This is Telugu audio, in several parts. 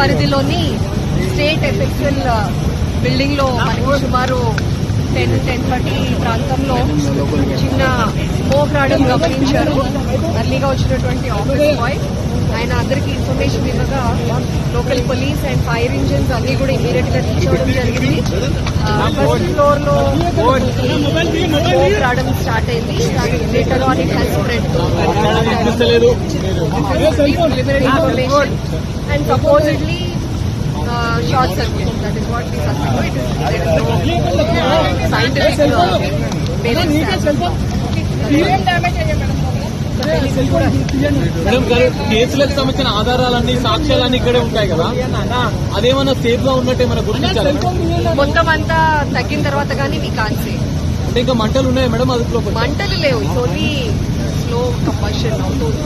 పరిధిలోని స్టేట్ ఎఫెక్చువల్ బిల్డింగ్లో మనకి సుమారు టెన్ టెన్ థర్టీ ప్రాంతంలో చిన్న స్మోక్ రావడం గమనించారు. అర్లీగా వచ్చినటువంటి ఆఫీస్ బాయ్. ఆయన అందరికీ ఇన్ఫర్మేషన్ ఇవ్వగా local police and fire engines అన్ని కూడా ఇమీడియట్గా రీచ్ అవ్వడం జరిగింది. ఫస్ట్ ఫ్లోర్లో రావడం స్టార్ట్ అయింది. Later on it has spread uh, short circuit. That is what we suspect. It is, there madam గారు కేసులకు సంబంధించిన ఆధారాలన్నీ సాక్ష్యాలన్నీ ఇక్కడే ఉంటాయి కదా? అదేమన్నా సేఫ్గా ఉన్నట్టు ఏమైనా గుర్తించాలి మొత్తం అంతా తగ్గిన తర్వాత కానీ మీ కాన్సే. అంటే ఇంకా మంటలు ఉన్నాయి మేడం అదుపులో మంటలు లేవు. ఓన్లీ స్లో అవుతుంది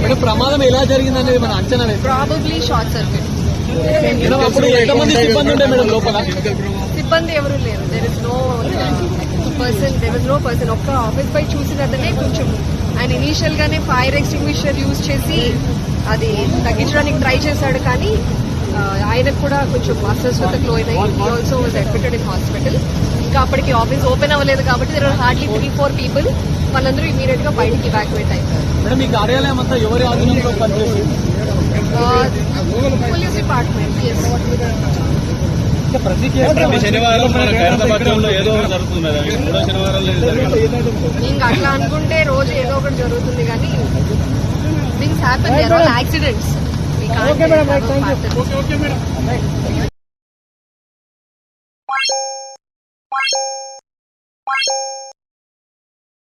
మేడం ప్రమాదం ఎలా జరిగింది అనేది మన అంచనా వేస్తాం ప్రాబబ్లీ షార్ట్ సర్క్యూట్ మేడం అప్పుడు ఎంతమంది సిబ్బంది ఉండే మేడం లోపల? సిబ్బంది ఎవరు లేరు. There is no person there is no person ఒక్క ఆఫీస్ పై చూసినదనే కొంచెం ఆయన ఇనీషియల్ గానే ఫైర్ ఎక్స్టింగ్విషర్ యూజ్ చేసి అది తగ్గించడానికి ట్రై చేశాడు కానీ ఆయనకు కూడా కొంచెం అస్వస్థతకు లోయినాయి also was admitted in hospital ఇంకా అప్పటికి ఆఫీస్ ఓపెన్ అవ్వలేదు కాబట్టి there are hardly three four people వాళ్ళందరూ ఇమీడియట్గా బయటికి ఇవాక్యువేట్ అయిపోయారు. పోలీస్ డిపార్ట్మెంట్ ఇంకా అట్లా అనుకుంటే రోజు ఏదో ఒకటి జరుగుతుంది కానీ things happen there all accidents okay madam